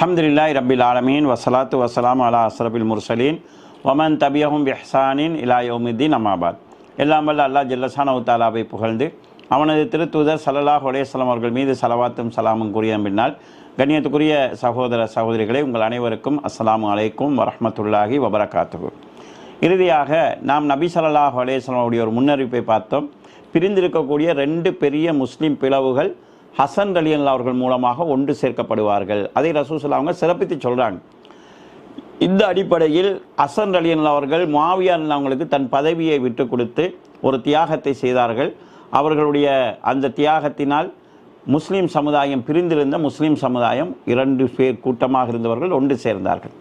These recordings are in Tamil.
அல்ஹம்துலில்லாஹி ரபில் ஆலமீன் வசலாத்து வசலாம் அலா அசரபில் முர்சலீன் ஒமன் தபியஹும் பிஹ்சானின் இலா யௌமித்தீன் அமாபாத் எல்லாம் வல்ல அல்லாஹ் ஜல்லசான தாலாவை புகழ்ந்து அவனது திருத்தூதர் சல்லல்லாஹ் அலையம் அவர்கள் மீது சலவாத்தும் சலாமும் கூறிய பின்னால் கண்ணியத்துக்குரிய சகோதர சகோதரிகளே உங்கள் அனைவருக்கும் அஸ்லாம் அலைக்கும் வரமத்துல்லாஹி வபரகாத்து இறுதியாக நாம் நபி ஸல்லல்லாஹு அலைஹி ஒரு முன்னறிவிப்பை பார்த்தோம். பிரிந்திருக்கக்கூடிய ரெண்டு பெரிய முஸ்லீம் பிளவுகள் ஹசன் அலி அவர்கள் மூலமாக ஒன்று சேர்க்கப்படுவார்கள். அதை ரசூசல்லா அவங்க சிறப்பித்து சொல்கிறாங்க இந்த அடிப்படையில் ஹசன் அலி அவர்கள் மாவியான் அவங்களுக்கு தன் பதவியை விட்டு கொடுத்து ஒரு தியாகத்தை செய்தார்கள். அவர்களுடைய அந்த தியாகத்தினால் முஸ்லீம் சமுதாயம் பிரிந்திருந்த முஸ்லீம் சமுதாயம் இரண்டு பேர் கூட்டமாக இருந்தவர்கள் ஒன்று சேர்ந்தார்கள்.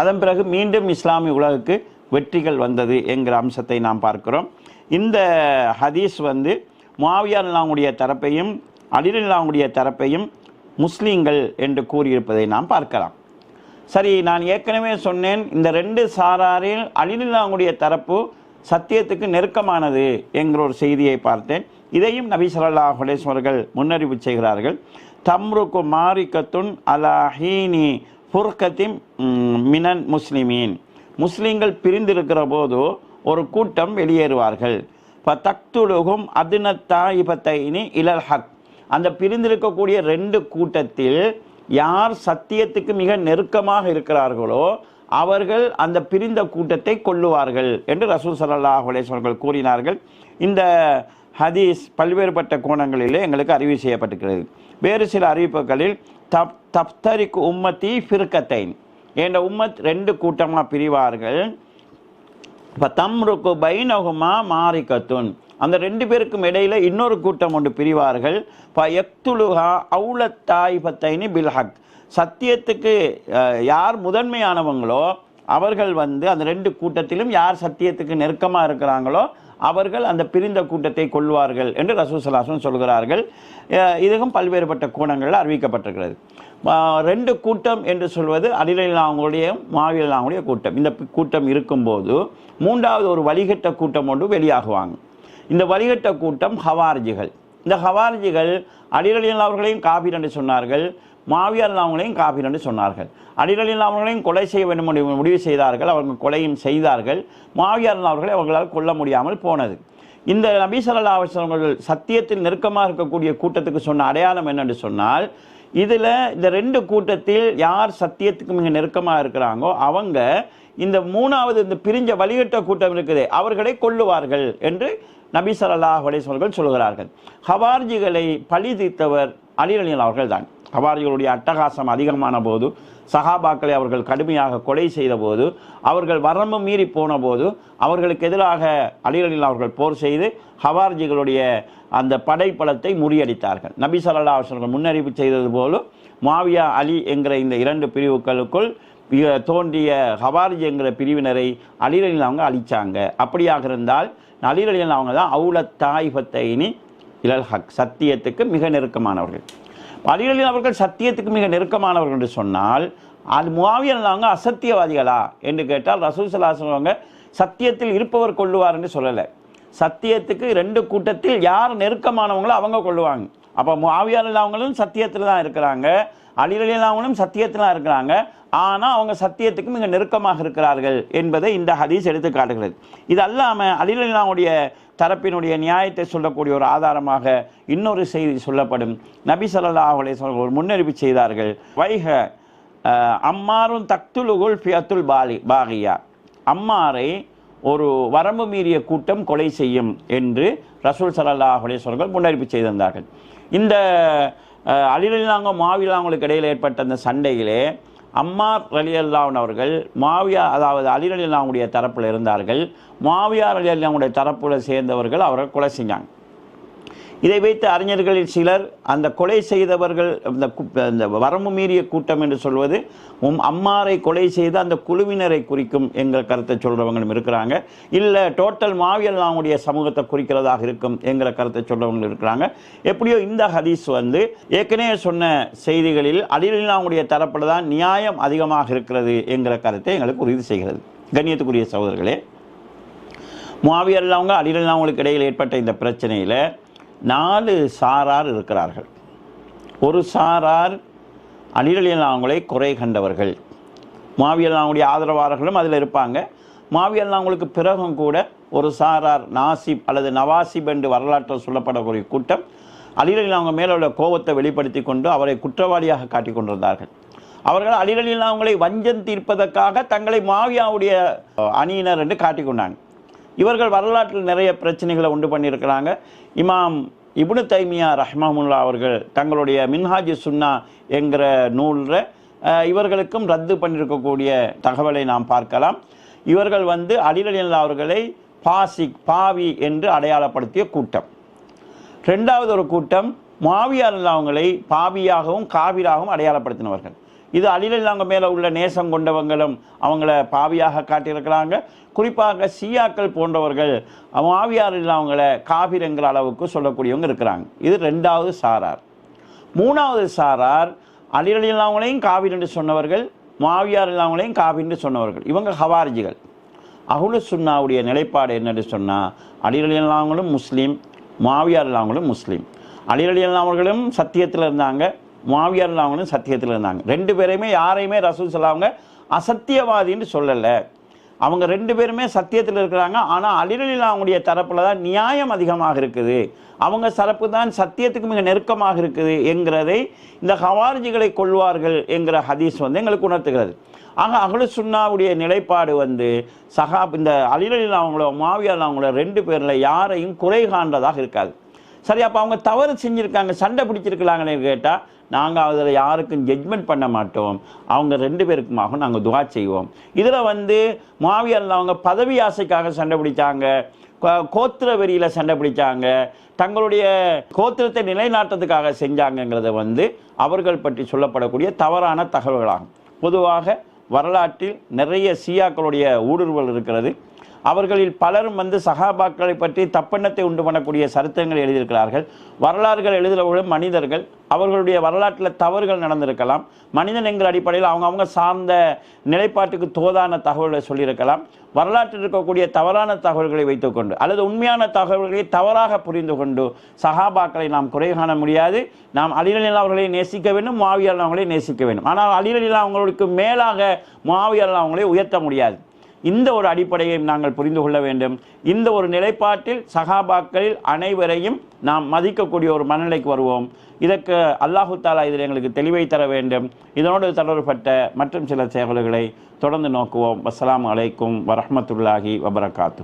அதன் பிறகு மீண்டும் இஸ்லாமிய உலகுக்கு வெற்றிகள் வந்தது என்கிற அம்சத்தை நாம் பார்க்கிறோம். இந்த ஹதீஸ் வந்து மாவியா அவங்களுடைய தரப்பையும் அலிலாவுடைய தரப்பையும் முஸ்லீம்கள் என்று கூறியிருப்பதை நாம் பார்க்கலாம். சரி நான் ஏற்கனவே சொன்னேன் இந்த ரெண்டு சாராரில் அலிலாவுடைய தரப்பு சத்தியத்துக்கு நெருக்கமானது என்கிற ஒரு செய்தியை பார்த்தேன். இதையும் நபி ஸல்லல்லாஹு முன்னறிவு செய்கிறார்கள். தம்ருக்கு மாரிக்கத்துன் அலா ஹீனி மினன் முஸ்லிமீன். முஸ்லீம்கள் பிரிந்திருக்கிற போது ஒரு கூட்டம் வெளியேறுவார்கள். இப்போ தக்துலுகும் அதுனத்தாயிபத்தைனி இலல் ஹக். அந்த பிரிந்திருக்கக்கூடிய ரெண்டு கூட்டத்தில் யார் சத்தியத்துக்கு மிக நெருக்கமாக இருக்கிறார்களோ அவர்கள் அந்த பிரிந்த கூட்டத்தை கொள்ளுவார்கள் என்று ரசூல் சல்லாஹ் அலேஸ்வர்கள் கூறினார்கள். இந்த ஹதீஸ் பல்வேறுபட்ட கோணங்களிலே எங்களுக்கு அறிவு செய்யப்பட்டிருக்கிறது. வேறு சில அறிவிப்புகளில் தப் தப்தரிக்கு உம்மத்தி ஃபிர்கத்தைன் என்ற உம்மத் ரெண்டு கூட்டமாக பிரிவார்கள். இப்போ தம்ருக்கு பைனகுமா மாரிக்கத்துன் அந்த ரெண்டு பேருக்கும் இடையில இன்னொரு கூட்டம் ஒன்று பிரிவார்கள். இப்போ எக்துலுஹா அவுலத்தாய் பத்தைனி பில்ஹக். சத்தியத்துக்கு யார் முதன்மையானவங்களோ அவர்கள் வந்து அந்த ரெண்டு கூட்டத்திலும் யார் சத்தியத்துக்கு நெருக்கமாக இருக்கிறாங்களோ அவர்கள் அந்த பிரிந்த கூட்டத்தை கொள்வார்கள் என்று ரசூசலாசன் சொல்கிறார்கள். இதுவும் பல்வேறுபட்ட கோணங்களில் அறிவிக்கப்பட்டிருக்கிறது. ரெண்டு கூட்டம் என்று சொல்வது அடிலாங்களுடைய மாவிலாங்களுடைய கூட்டம். இந்த கூட்டம் இருக்கும்போது மூன்றாவது ஒரு வழிகட்ட கூட்டம் ஒன்று வெளியாகுவாங்க. இந்த வழிகட்ட கூட்டம் ஹவார்ஜிகள். இந்த ஹவார்ஜிகள் அடிரலியல் அவர்களையும் காபீர் என்று சொன்னார்கள் மாவியார் அவங்களையும் காபீர் என்று சொன்னார்கள். அடிரலியல் அவர்களையும் கொலை செய்ய வேண்டும் என்று முடிவு செய்தார்கள் அவர்கள் கொலையும் செய்தார்கள். மாவியார் அவர்களை அவர்களால் கொல்ல முடியாமல் போனது. இந்த நபி ஸல்லல்லாஹு அவர்கள் சத்தியத்தில் நெருக்கமாக இருக்கக்கூடிய கூட்டத்துக்கு சொன்ன அடையாளம் என்னென்று சொன்னால் இதில் இந்த ரெண்டு கூட்டத்தில் யார் சத்தியத்துக்கு மிக நெருக்கமாக இருக்கிறாங்களோ அவங்க இந்த மூணாவது இந்த பிரிஞ்ச வழிகட்ட கூட்டம் இருக்குது அவர்களை கொல்லுவார்கள் என்று நபி ஸல்லல்லாஹு அலைஹி சொல்கிறார்கள். ஹவார்ஜிகளை பழி தீர்த்தவர் அலி அலியல் அவர்கள் தான் ஹவாரிகளுடைய அட்டகாசம் அதிகமான போது சஹாபாக்களை அவர்கள் கடுமையாக கொலை செய்த போது அவர்கள் வரம்பு மீறி போன போது அவர்களுக்கு எதிராக அலிகளில் அவர்கள் போர் செய்து ஹவார்ஜிகளுடைய அந்த படைப்பலத்தை முறியடித்தார்கள். நபி சல்லா அவர்கள் முன்னறிவு செய்தது போலும் மாவியா அலி என்கிற இந்த இரண்டு பிரிவுகளுக்குள் தோன்றிய ஹவார்ஜி என்கிற பிரிவினரை அலிரலில் அவங்க அழிச்சாங்க. அப்படியாக இருந்தால் அலிரலில் அவங்க தான் அவுல தாய்ஃபத்தைனி இலல் ஹக் சத்தியத்துக்கு மிக நெருக்கமானவர்கள். அலிரலில் அவர்கள் சத்தியத்துக்கு மிக நெருக்கமானவர்கள் என்று சொன்னால் அது முவாவியல்லாங்க அசத்தியவாதிகளா? என்று கேட்டால் ரசூல் ஸல்லல்லாஹு சத்தியத்தில் இருப்பவர் கொள்ளுவார் என்று சொல்லலை. சத்தியத்துக்கு ரெண்டு கூட்டத்தில் யார் நெருக்கமானவங்களோ அவங்க கொள்ளுவாங்க. அப்போ முவாவியால் அவங்களும் சத்தியத்தில் தான் இருக்கிறாங்க. அலிரலில் சத்தியத்தில் இருக்கிறாங்க. ஆனால் அவங்க சத்தியத்துக்கு மிக நெருக்கமாக இருக்கிறார்கள் என்பதை இந்த ஹதீஸ் எடுத்து காட்டுகிறது இது அல்லாமல் அலிரலிலாவுடைய தரப்பினுடைய நியாயத்தை சொல்லக்கூடிய ஒரு ஆதாரமாக இன்னொரு செய்தி சொல்லப்படும். நபி ஸல்லல்லாஹு அவளை சொல்ல ஒரு முன்னறிவு செய்தார்கள். வைக அம்மாரும் தக்துலுகுல் ஃபியத்துல் பாலி பாகியா. அம்மாரை ஒரு வரம்பு மீறிய கூட்டம் கொலை செய்யும் என்று ரசூல் ஸல்லல்லாஹு அலைஹி முன்னறிப்பு செய்திருந்தார்கள். இந்த அஹ், மாவிலாங்களுக்கு இடையில் ஏற்பட்ட அந்த சண்டையிலே அம்மார் அலி அல்லாஹன் அவர்கள் மாவியா அதாவது அலி அலி அல்லாவுடைய தரப்பில் இருந்தார்கள். மாவியார் அலி அல்லாவுடைய தரப்பில் சேர்ந்தவர்கள் அவரை கொலை செஞ்சாங்க. இதை வைத்து அறிஞர்களில் சிலர் அந்த கொலை செய்தவர்கள் அந்த அந்த வரம்பு மீறிய கூட்டம் என்று சொல்வது உம் அம்மாரை கொலை செய்த அந்த குழுவினரை குறிக்கும் எங்கள் கருத்தை சொல்கிறவங்களும் இருக்கிறாங்க. இல்லை டோட்டல் மாவியல்லாவுடைய சமூகத்தை குறிக்கிறதாக இருக்கும் எங்கிற கருத்தை சொல்றவங்களும் இருக்கிறாங்க. எப்படியோ இந்த ஹதீஸ் வந்து ஏற்கனவே சொன்ன செய்திகளில் அலிலாவுடைய தரப்பில் தான் நியாயம் அதிகமாக இருக்கிறது என்கிற கருத்தை எங்களுக்கு உறுதி செய்கிறது. கண்ணியத்துக்குரிய சகோதரர்களே முவாவியல்லாவங்க அலிலாவுங்களுக்கு இடையில் ஏற்பட்ட இந்த பிரச்சனையில் நாலு சாரார் இருக்கிறார்கள். ஒரு சாரார் அலிரலியல் அவங்களை குறை கண்டவர்கள். மாவியல் அவங்களுடைய ஆதரவாளர்களும் அதில் இருப்பாங்க. மாவியல் அவங்களுக்கு பிறகும் கூட ஒரு சாரார் நாசிப் அல்லது நவாசிப் என்று வரலாற்றில் சொல்லப்படக்கூடிய கூட்டம் அலிரலில் அவங்க மேலே உள்ள கோபத்தை வெளிப்படுத்தி கொண்டு அவரை குற்றவாளியாக காட்டிக் கொண்டிருந்தார்கள். அவர்கள் அலிரலில் அவங்களை வஞ்சம் தீர்ப்பதற்காக தங்களை மாவியாவுடைய அணியினர் என்று காட்டிக்கொண்டாங்க இவர்கள் வரலாற்றில் நிறைய பிரச்சனைகளை உண்டு பண்ணியிருக்கிறாங்க. இமாம் இபுனு தைமியா ரஹ்மமுல்லா அவர்கள் தங்களுடைய மின்ஹாஜி சுன்னா என்கிற நூலில் இவர்களுக்கும் ரத்து பண்ணியிருக்கக்கூடிய தகவலை நாம் பார்க்கலாம். இவர்கள் வந்து அலிரலில்லா அவர்களை பாசிக் பாவி என்று அடையாளப்படுத்திய கூட்டம். ரெண்டாவது ஒரு கூட்டம் மாவியார் அவங்களை பாவியாகவும் காவிராகவும் அடையாளப்படுத்தினவர்கள். இது அலிலில் அவங்க மேலே உள்ள நேசம் கொண்டவங்களும் அவங்கள பாவியாக காட்டியிருக்கிறாங்க. குறிப்பாக சியாக்கள் போன்றவர்கள் மாவியார் அவங்கள காபிரங்கிற அளவுக்கு சொல்லக்கூடியவங்க இருக்கிறாங்க. இது ரெண்டாவது சாரார். மூணாவது சாரார் அலிரலி இல்லாமலையும் காவிர் என்று சொன்னவர்கள் மாவியார் இல்லாமலையும் காவிர் என்று சொன்னவர்கள். இவங்க ஹவாரிஜிகள். அகுலு சுன்னாவுடைய நிலைப்பாடு என்னென்னு சொன்னால் அலிரலி இல்லாமலும் முஸ்லீம் மாவியார் இல்லாமலும் முஸ்லீம். அலிரலி இல்லாமல்களும் சத்தியத்தில் இருந்தாங்க. மாவியார் அவங்களும் சத்தியத்தில் இருந்தாங்க. ரெண்டு பேரையுமே யாரையுமே ரசூல் சொல்லாங்க அசத்தியவாதின்னு சொல்லலை. அவங்க ரெண்டு பேருமே சத்தியத்தில் இருக்கிறாங்க. ஆனால் அலிரலில் அவங்களுடைய தரப்பில் தான் நியாயம் அதிகமாக இருக்குது. அவங்க சரப்பு தான் சத்தியத்துக்கு மிக நெருக்கமாக இருக்குது என்கிறதை இந்த ஹவார்ஜிகளை கொள்வார்கள் என்கிற ஹதீஸ் வந்து எங்களுக்கு உணர்த்துகிறது. ஆக அகலு சுன்னாவுடைய நிலைப்பாடு வந்து சஹாப் இந்த அலிரலில் அவங்களோ மாவியால் அவங்களோ ரெண்டு பேரில் யாரையும் குறை காண்றதாக இருக்காது. சரி அப்போ அவங்க தவறு செஞ்சுருக்காங்க சண்டை பிடிச்சிருக்கலாங்கன்னு கேட்டால் நாங்கள் அதில் யாருக்கும் ஜட்மெண்ட் பண்ண மாட்டோம். அவங்க ரெண்டு பேருக்குமாக நாங்கள் துவா செய்வோம். இதில் வந்து மாவியரில் அவங்க பதவி ஆசைக்காக சண்டை பிடிச்சாங்க. கோத்திர வெறியில் சண்டை பிடிச்சாங்க. தங்களுடைய கோத்திரத்தை நிலைநாட்டுறதுக்காக செஞ்சாங்கங்கிறத வந்து அவர்கள் பற்றி சொல்லப்படக்கூடிய தவறான தகவல்களாகும். பொதுவாக வரலாற்றில் நிறைய சியாக்களுடைய ஊடுருவல் இருக்கிறது. அவர்களில் பலரும் வந்து சகாபாக்களை பற்றி தப்பெண்ணத்தை உண்டு பண்ணக்கூடிய சரித்திரங்கள் எழுதியிருக்கிறார்கள். வரலாறுகள் எழுதுகிறவர்களும் மனிதர்கள். அவர்களுடைய வரலாற்றில் தவறுகள் நடந்திருக்கலாம். மனிதன் என்கிற அடிப்படையில் அவங்க அவங்க சார்ந்த நிலைப்பாட்டுக்கு தோதான தகவல்களை சொல்லியிருக்கலாம். வரலாற்றில் இருக்கக்கூடிய தவறான தகவல்களை வைத்துக்கொண்டு அல்லது உண்மையான தகவல்களை தவறாக புரிந்து கொண்டு சகாபாக்களை நாம் குறை காண முடியாது. நாம் அலிரலில் அவர்களை நேசிக்க வேண்டும் மாவியல் அவர்களை நேசிக்க வேண்டும். ஆனால் அலிரலில் அவங்களுக்கு மேலாக மாவியல் அவங்களை உயர்த்த முடியாது. இந்த ஒரு அடிப்படையை நாங்கள் புரிந்து கொள்ள வேண்டும். இந்த ஒரு நிலைப்பாட்டில் சகாபாக்களில் அனைவரையும் நாம் மதிக்கக்கூடிய ஒரு மனநிலைக்கு வருவோம். இதற்கு அல்லாஹு தாலா இதில் எங்களுக்கு தெளிவை தர வேண்டும். இதனோடு தொடர்பட்ட மற்றும் சில செயல்களை தொடர்ந்து நோக்குவோம். அஸ்ஸலாமு அலைக்கும் வரமத்துல்லாஹி வபரகாத்து